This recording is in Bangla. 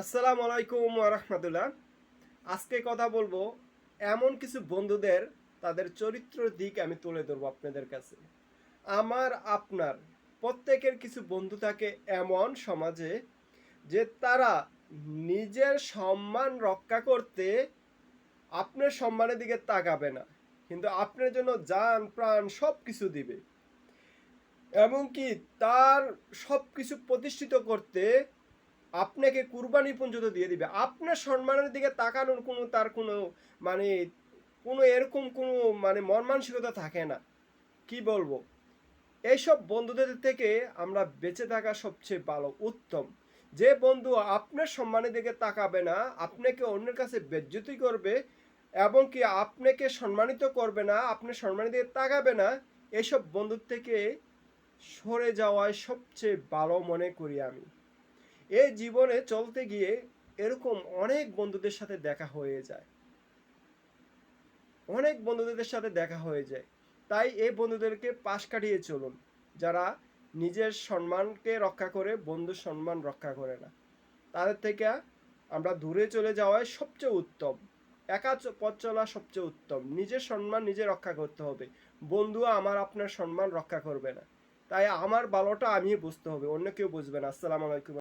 আসসালামু আলাইকুম রহমতুল্লাহ। আজকে কথা বলব এমন কিছু বন্ধুদের, তাদের চরিত্র দিক আমি তুলে ধরবো আপনাদের কাছে। আমার, আপনার, প্রত্যেকের কিছু বন্ধু থাকে এমন সমাজে যে তারা নিজের সম্মান রক্ষা করতে আপনার সম্মানের দিকে তাকাবে না, কিন্তু আপনার জন্য যান প্রাণ সব কিছু দিবে এমনকি তার সব কিছু প্রতিষ্ঠিত করতে আপনাকে কুরবানি পর্যন্ত দিয়ে দিবে। আপনার সম্মানের দিকে তাকানোর কোনো তার কোনো মানে কোনো এরকম কোনো মানে মন মানসিকতা থাকে না। কি বলব? এইসব বন্ধুদের থেকে আমরা বেঁচে থাকা সবচেয়ে ভালো, উত্তম। যে বন্ধু আপনার সম্মানের দিকে তাকাবে না, আপনাকে অন্যের কাছে বেজ্জতি করবে এবং কি আপনাকে সম্মানিত করবে না, আপনার সম্মানের দিকে তাকাবে না এসব বন্ধুর থেকে সরে যাওয়ায় সবচেয়ে ভালো মনে করি আমি। এই জীবনে চলতে গিয়ে এরকম অনেক বন্ধুদের সাথে দেখা হয়ে যায়। অনেক বন্ধুদের সাথে দেখা হয়ে যায়। তাই এই বন্ধুদেরকে পাশ কাটিয়ে চলুন। যারা নিজের সম্মানকে রক্ষা করে, বন্ধুর সম্মান রক্ষা করে না। তাদের থেকে আমরা দূরে চলে যাওয়াই সবচেয়ে উত্তম। একা পথ চলা সবচেয়ে উত্তম। নিজের সম্মান নিজে রক্ষা করতে হবে। বন্ধু আমার আপনার সম্মান রক্ষা করবে না। তাই আমার ভালোটা আমি বুঝতে হবে, অন্য কেউ বুঝবে না। আসসালামু আলাইকুম।